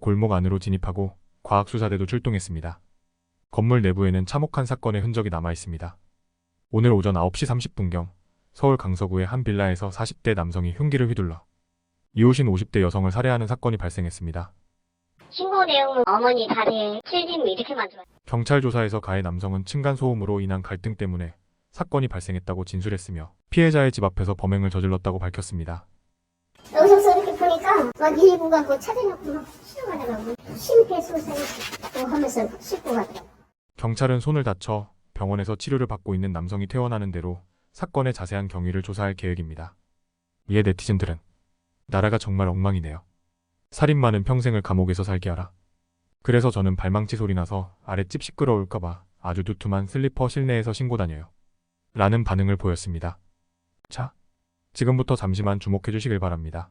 골목 안으로 진입하고 과학수사대도 출동했습니다. 건물 내부에는 참혹한 사건의 흔적이 남아 있습니다. 오늘 오전 9시 30분경 서울 강서구의 한 빌라에서 40대 남성이 흉기를 휘둘러 이웃인 50대 여성을 살해하는 사건이 발생했습니다. 신고 내용은 어머니 다리에 찔림 이렇게만 들어요. 경찰 조사에서 가해 남성은 층간 소음으로 인한 갈등 때문에 사건이 발생했다고 진술했으며 피해자의 집 앞에서 범행을 저질렀다고 밝혔습니다. 여기서 막 일부가 그 찾아놓고 막 수영하더라고. 심폐소생도 하면서 씻고 가더라고. 경찰은 손을 다쳐 병원에서 치료를 받고 있는 남성이 퇴원하는 대로 사건의 자세한 경위를 조사할 계획입니다. 이에 네티즌들은 나라가 정말 엉망이네요. 살인마는 평생을 감옥에서 살게 하라. 그래서 저는 발망치 소리 나서 아랫집 시끄러울까봐 아주 두툼한 슬리퍼 실내에서 신고 다녀요. 라는 반응을 보였습니다. 자, 지금부터 잠시만 주목해 주시길 바랍니다.